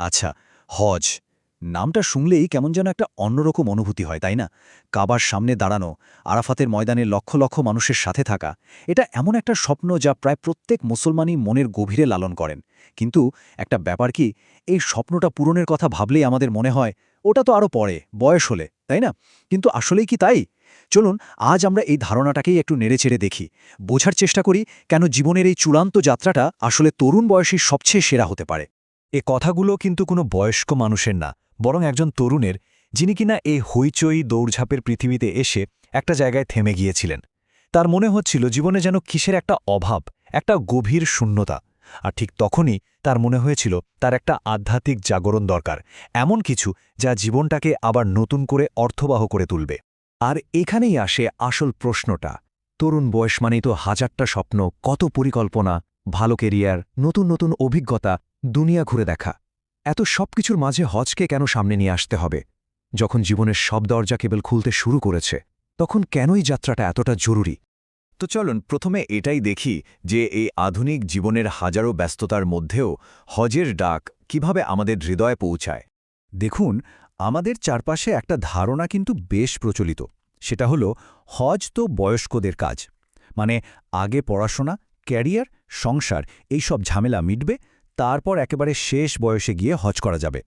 আচ্ছা হজ। নামটা শুনলেই কেমন যেন একটা অন্যরকম অনুভূতি হয়, তাই না? কাবার সামনে দাঁড়ানো, আরাফাতের ময়দানে লক্ষ লক্ষ মানুষের সাথে থাকা, এটা এমন একটা স্বপ্ন যা প্রায় প্রত্যেক মুসলমানই মনের গভীরে লালন করেন। কিন্তু একটা ব্যাপার কি, এই স্বপ্নটা পূরণের কথা ভাবলেই আমাদের মনে হয়, ওটা তো আরও পরে, বয়স হলে, তাই না? কিন্তু আসলেই কি তাই? চলুন, আজ আমরা এই ধারণাটাকেই একটু নেড়েচেড়ে দেখি। বোঝার চেষ্টা করি, কেন জীবনের এই চূড়ান্ত যাত্রাটা আসলে তরুণ বয়সী সবচেয়ে সেরা হতে পারে। এ কথাগুলো কিন্তু কোনো বয়স্ক মানুষের না, বরং একজন তরুণের, যিনি কিনা এই হইচই দৌড়ঝাঁপের পৃথিবীতে এসে একটা জায়গায় থেমে গিয়েছিলেন। তার মনে হচ্ছিল জীবনে যেন কিসের একটা অভাব, একটা গভীর শূন্যতা, আর ঠিক তখনই তার মনে হয়েছিল তার একটা আধ্যাত্মিক জাগরণ দরকার, এমন কিছু যা জীবনটাকে আবার নতুন করে অর্থবাহ করে তুলবে। আর এখানেই আসে আসল প্রশ্নটা, তরুণ বয়স মানেই তো হাজারটা স্বপ্ন, কত পরিকল্পনা, ভালো কেরিয়ার নতুন নতুন অভিজ্ঞতা দুনিয়া ঘুরে দেখা। এত সবকিছুর মাঝে হজকে কেন সামনে নিয়ে আসতে হবে? যখন জীবনের সব দরজা কেবল খুলতে শুরু করেছে, তখন কেনই যাত্রাটা এতটা জরুরি? তো চলুন, প্রথমে এটাই দেখি যে এই আধুনিক জীবনের হাজারো ব্যস্ততার মধ্যেও হজের ডাক কীভাবে আমাদের হৃদয়ে পৌঁছায়। দেখুন, আমাদের চারপাশে একটা ধারণা কিন্তু বেশ প্রচলিত। সেটা হলো, হজ তো বয়স্কদের কাজ। মানে আগে পড়াশোনা, ক্যারিয়ার, সংসার এই সব ঝামেলা মিটবে তারপর একেবারে শেষ বয়সে গিয়ে হজ করা যাবে।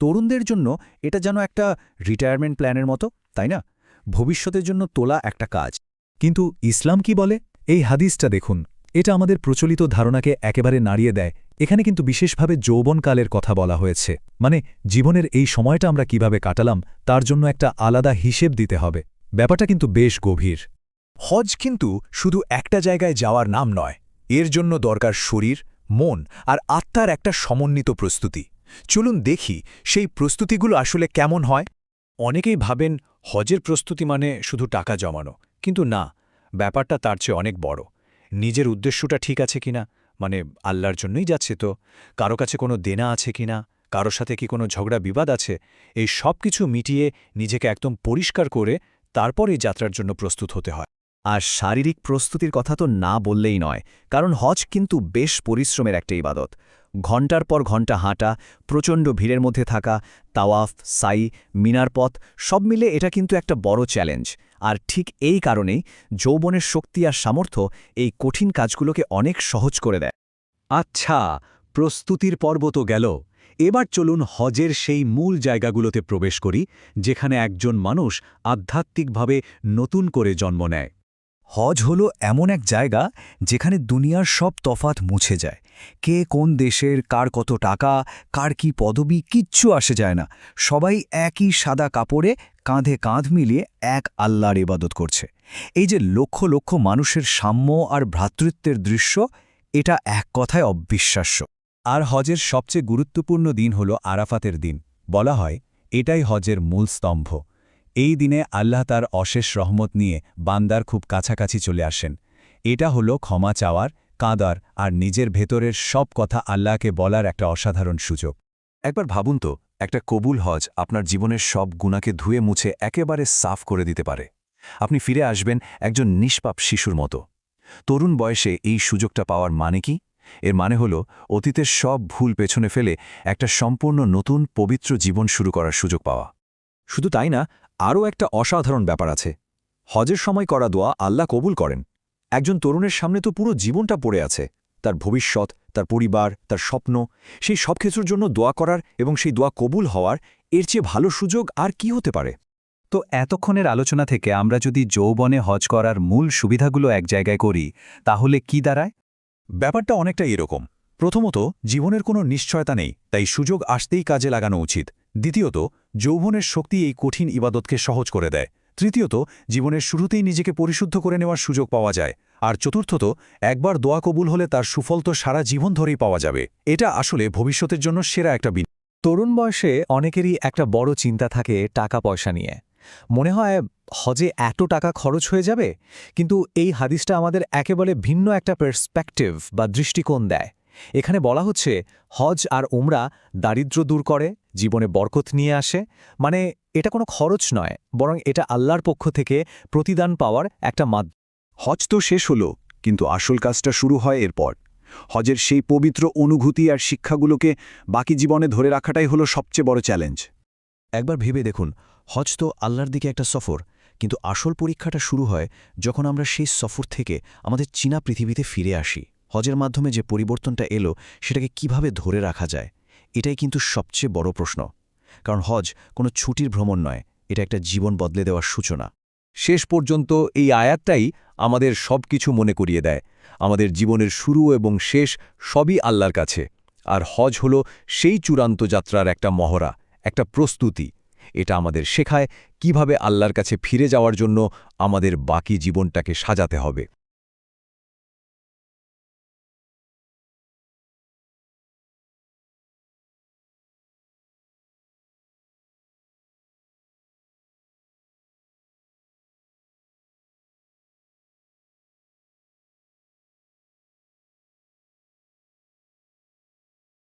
তরুণদের জন্য এটা যেন একটা রিটায়ারমেন্ট প্ল্যানের মতো, তাই না? ভবিষ্যতের জন্য তোলা একটা কাজ। কিন্তু ইসলাম কি বলে? এই হাদিসটা দেখুন। এটা আমাদের প্রচলিত ধারণাকে একেবারে নাড়িয়ে দেয়। এখানে কিন্তু বিশেষভাবে যৌবনকালের কথা বলা হয়েছে। মানে জীবনের এই সময়টা আমরা কীভাবে কাটালাম, তার জন্য একটা আলাদা হিসেব দিতে হবে। ব্যাপারটা কিন্তু বেশ গভীর। হজ কিন্তু শুধু একটা জায়গায় যাওয়ার নাম নয়। এর জন্য দরকার শরীর মন আর আত্মার একটা সমন্বিত প্রস্তুতি। চলুন দেখি সেই প্রস্তুতিগুলো আসলে কেমন হয়। অনেকেই ভাবেন হজের প্রস্তুতি মানে শুধু টাকা জমানো, কিন্তু না, ব্যাপারটা তার চেয়ে অনেক বড়। নিজের উদ্দেশ্যটা ঠিক আছে কিনা? মানে আল্লাহর জন্যই যাচ্ছে তো। কারও কাছে কোনো দেনা আছে কিনা? কারও সাথে কি কোনো ঝগড়া বিবাদ আছে? এই সব কিছু মিটিয়ে নিজেকে একদম পরিষ্কার করে তারপর এই যাত্রার জন্য প্রস্তুত হতে হয়। আর শারীরিক প্রস্তুতির কথা তো না বললেই নয়, কারণ হজ কিন্তু বেশ পরিশ্রমের একটা ইবাদত। ঘণ্টার পর ঘণ্টা হাঁটা, প্রচণ্ড ভিড়ের মধ্যে থাকা, তাওয়াফ, সাই, মিনার পথ, সব মিলে এটা কিন্তু একটা বড় চ্যালেঞ্জ। আর ঠিক এই কারণেই যৌবনের শক্তি আর সামর্থ্য এই কঠিন কাজগুলোকে অনেক সহজ করে দেয়। আচ্ছা প্রস্তুতির পর্ব তো গেল। এবার চলুন হজের সেই মূল জায়গাগুলোতে প্রবেশ করি, যেখানে একজন মানুষ আধ্যাত্মিকভাবে নতুন করে জন্ম নেয়। হজ হল এমন এক জায়গা যেখানে দুনিয়ার সব তফাত মুছে যায়। কে কোন দেশের, কার কত টাকা, কার কি পদবি, কিচ্ছু আসে যায় না। সবাই একই সাদা কাপড়ে কাঁধে কাঁধ মিলিয়ে এক আল্লাহর ইবাদত করছে। এই যে লক্ষ লক্ষ মানুষের সাম্য আর ভ্রাতৃত্বের দৃশ্য, এটা এক কথায় অবিশ্বাস্য। আর হজের সবচেয়ে গুরুত্বপূর্ণ দিন হল আরাফাতের দিন। বলা হয়, এটাই হজের মূল স্তম্ভ। এই দিনে আল্লাহ তার অশেষ রহমত নিয়ে বান্দার খুব কাছাকাছি চলে আসেন। এটা হলো ক্ষমা চাওয়ার, কাঁদার আর নিজের ভেতরের সব কথা আল্লাহকে বলার একটা অসাধারণ সুযোগ। একবার ভাবুন তো, একটা কবুল হজ আপনার জীবনের সব গুণাকে ধুয়ে মুছে একেবারে সাফ করে দিতে পারে। আপনি ফিরে আসবেন একজন নিষ্পাপ শিশুর মতো। তরুণ বয়সে এই সুযোগটা পাওয়ার মানে কি? এর মানে হল অতীতের সব ভুল পেছনে ফেলে একটা সম্পূর্ণ নতুন পবিত্র জীবন শুরু করার সুযোগ পাওয়া। শুধু তাই না আরও একটা অসাধারণ ব্যাপার আছে। হজের সময় করা দোয়া আল্লাহ কবুল করেন। একজন তরুণের সামনে তো পুরো জীবনটা পড়ে আছে। তার ভবিষ্যৎ তার পরিবার তার স্বপ্ন সেই সব কিছুর জন্য দোয়া করার এবং সেই দোয়া কবুল হওয়ার এর চেয়ে ভালো সুযোগ আর কি হতে পারে? তো এতক্ষণের আলোচনা থেকে আমরা যদি যৌবনে হজ করার মূল সুবিধাগুলো এক জায়গায় করি তাহলে কি দাঁড়ায়? ব্যাপারটা অনেকটা এরকম। প্রথমত জীবনের কোনো নিশ্চয়তা নেই তাই সুযোগ আসতেই কাজে লাগানো উচিত। দ্বিতীয়ত, যৌবনের শক্তি এই কঠিন ইবাদতকে সহজ করে দেয়। তৃতীয়ত, জীবনের শুরুতেই নিজেকে পরিশুদ্ধ করে নেওয়ার সুযোগ পাওয়া যায়। আর চতুর্থত, একবার দোয়া কবুল হলে তার সুফল তো সারা জীবন ধরেই পাওয়া যাবে। এটা আসলে ভবিষ্যতের জন্য সেরা একটা বিন তরুণ বয়সে অনেকেরই একটা বড় চিন্তা থাকে টাকা পয়সা নিয়ে। মনে হয়, হজে এত টাকা খরচ হয়ে যাবে? কিন্তু এই হাদিসটা আমাদের একেবারে ভিন্ন একটা পার্সপেক্টিভ বা দৃষ্টিকোণ দেয়। এখানে বলা হচ্ছে, হজ আর উমরা দারিদ্র দূর করে, জীবনে বরকত নিয়ে আসে। মানে এটা কোনো খরচ নয়, বরং এটা আল্লাহর পক্ষ থেকে প্রতিদান পাওয়ার একটা মাধ্যম। হজ তো শেষ হলো, কিন্তু আসল কাজটা শুরু হয় এরপর। হজের সেই পবিত্র অনুভূতি আর শিক্ষাগুলোকে বাকি জীবনে ধরে রাখাটাই হলো সবচেয়ে বড় চ্যালেঞ্জ। একবার ভেবে দেখুন, হজ তো আল্লাহর দিকে একটা সফর, কিন্তু আসল পরীক্ষাটা শুরু হয় যখন আমরা সেই সফর থেকে আমাদের চীনা পৃথিবীতে ফিরে আসি। হজের মাধ্যমে যে পরিবর্তনটা এলো, সেটাকে কীভাবে ধরে রাখা যায়, এটাই কিন্তু সবচেয়ে বড় প্রশ্ন। কারণ হজ কোনো ছুটির ভ্রমণ নয়, এটা একটা জীবন বদলে দেওয়ার সূচনা। শেষ পর্যন্ত এই আয়াতটাই আমাদের সব কিছু মনে করিয়ে দেয়। আমাদের জীবনের শুরু এবং শেষ সবই আল্লাহর কাছে। আর হজ হল সেই চূড়ান্ত যাত্রার একটা মহড়া, একটা প্রস্তুতি। এটা আমাদের শেখায় কীভাবে আল্লাহর কাছে ফিরে যাওয়ার জন্য আমাদের বাকি জীবনটাকে সাজাতে হবে।